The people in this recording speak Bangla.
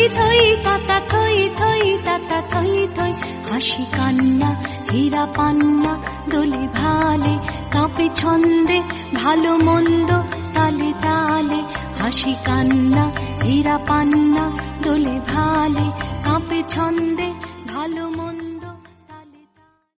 থই থই তাতা থই থই তাতা থই থই, হাসি কান্না, হীরা পান্না, দোলে ভালে, কাঁপে ছন্দে, ভালো মন্দ, তালে তালে, হাসি কান্না, হীরা পান্না, দোলে ভালে, কাঁপে ছন্দে